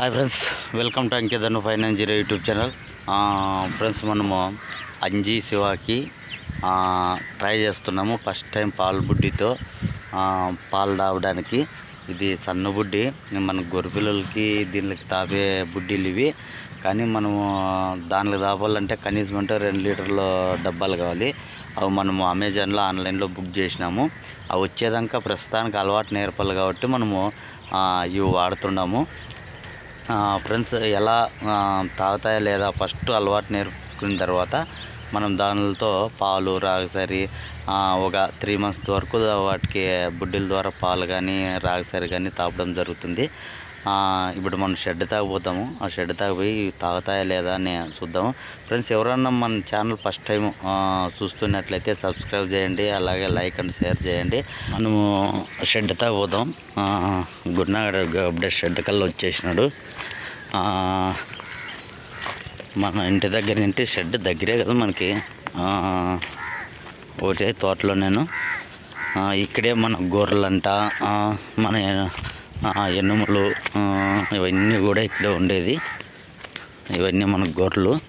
Hi friends welcome to అంకితను finance zero YouTube channel friends మనము అంజీ శివాకి try చేస్తున్నాము. First time పాలు బుడ్డితో పాలు తాగడానికి. ఇది సన్న బుడ్డి. మన గొర్రెపిల్లలకి దీనికి తాపే బుడ్డీలు ఇవి. కానీ మనము దానికి తాపాలంటే కనీసం అంటే రెండు లీటర్ల డబ్బాలు కావాలి. అవి మనము అమెజాన్లో ఆన్లైన్లో బుక్ చేసినాము. అవి వచ్చేదాకా ప్రస్తుతానికి అలవాటు నేర్పాలి కాబట్టి మనము ఇవి వాడుతున్నాము. ఫ్రెండ్స్ ఎలా తాగుతాయా లేదా ఫస్ట్ అలవాటు నేర్చుకున్న తర్వాత మనం దానితో పాలు రాగసరి ఒక త్రీ మంత్స్ వరకు వాటికి బుడ్డిల ద్వారా పాలు కానీ రాగసరి కానీ తాపడం జరుగుతుంది. ఇప్పుడు మనం షెడ్ తాగిపోతాము ఆ షెడ్ తాగిపోయి తాగుతాయా లేదా అని చూద్దాం ఫ్రెండ్స్ ఎవరన్నా మన ఛానల్ ఫస్ట్ టైం చూస్తున్నట్లయితే సబ్స్క్రైబ్ చేయండి. అలాగే లైక్ అండ్ షేర్ చేయండి. మనము షెడ్ తాగిపోతాం గుడ్నాగడ అప్పుడే షెడ్ కల్లా వచ్చేసినాడు. మన ఇంటి దగ్గర ఇంటి షెడ్ దగ్గరే కదా మనకి. ఒకటే తోటలో నేను. ఇక్కడే మన గొర్రెలంట మన ఎనుములు ఇవన్నీ కూడా ఇక్కడే ఉండేది. ఇవన్నీ మన గొర్రెలు.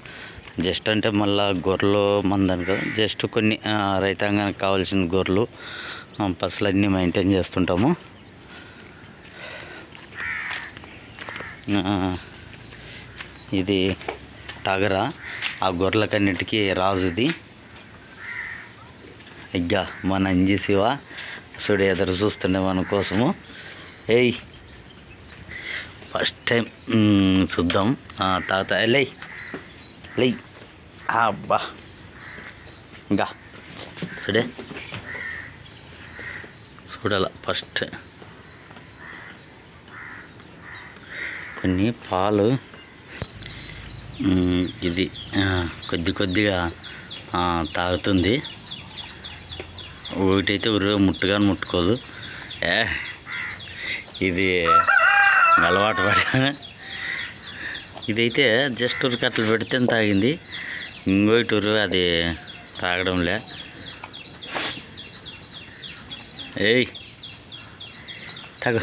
జస్ట్ అంటే మళ్ళా గొర్రెలు మందని కదా జస్ట్ కొన్ని రైతాంగానికి కావాల్సిన గొర్రెలు పసులన్నీ మెయింటైన్ చేస్తుంటాము. ఇది టగర. ఆ గొర్రెలకన్నిటికీ రాజుది. ఇగ్గా మన అంజీ శివ. సుడు ఎదురు చూస్తుండే మన కోసము. ఏయ్. ఫస్ట్ టైం చూద్దాం. తాత లై లై అబ్బా. ఇంకా. చూడే. చూడాల ఫస్ట్ కొన్ని పాలు. ఇది కొద్ది కొద్దిగా తాగుతుంది. ఒకటైతే ఉరుగా ముట్టుగా ముట్టుకోదు. ఏ ఇది అలవాటు పడి ఇదైతే జస్ట్ ఉరికి అట్లా పెడితే తాగింది ఇంకోటి అది తాగడంలే. ఏయ్ తగ.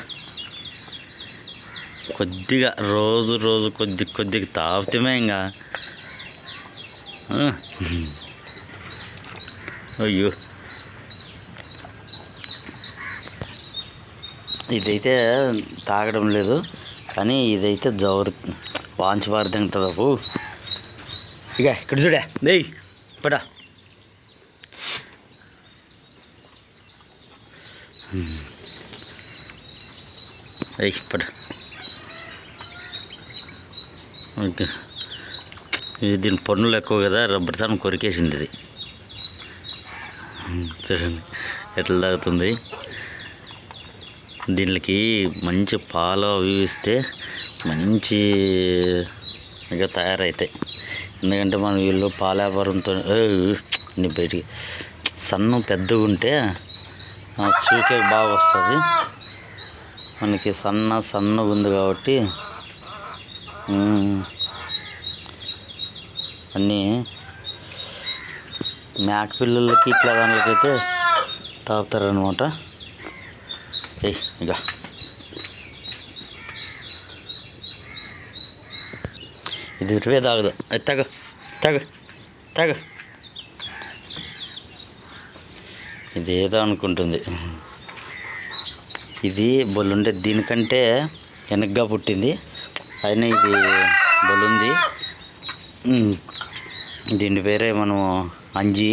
కొద్దిగా రోజు రోజు కొద్ది కొద్దిగా తాగుతామే ఇంకా అయ్యో. ఇదైతే తాగడం లేదు కానీ ఇదైతే జవరు వాంచబారు తింటుంది అప్పు ఇక ఇక్కడ చూడే దేయ్ పడా అయ్యి పడ ఓకే. ఇది దీని పన్నులు ఎక్కువ కదా రబ్బర్ తాను కొరికేసింది ఇది. చూడండి ఎట్లా తాగుతుంది. దీనికి మంచి పాలు అవి ఇస్తే మంచి ఇక తయారవుతాయి ఎందుకంటే మనం వీళ్ళు పాల వ్యాపారంతో నీ బయటికి సన్న పెద్దగా ఉంటే సూకే బాగా వస్తుంది. మనకి సన్న సన్నగా ఉంది కాబట్టి అన్నీ మేక పిల్లలకి ఇట్లా దానికైతే తాగుతారనమాట ఏ ఇంకా ఇది ఇటువే తాగదు. అది తగ తగ తగ. ఇది ఏదో అనుకుంటుంది. ఇది బొల్లుండే దీనికంటే వెనక్గా పుట్టింది. అయినా ఇది బొల్లుంది. దీని పేరే మనము అంజి.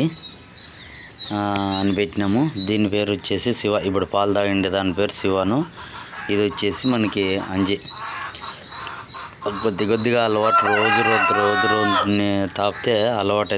అని పెట్టినాము. దీని పేరు వచ్చేసి శివ. ఇప్పుడు పాలు తాగిండే దాని పేరు శివను. ఇది వచ్చేసి మనకి అంజి. కొద్ది కొద్దిగా అలవాటు రోజు రోజు రోజు రోజు తాపితే అలవాటు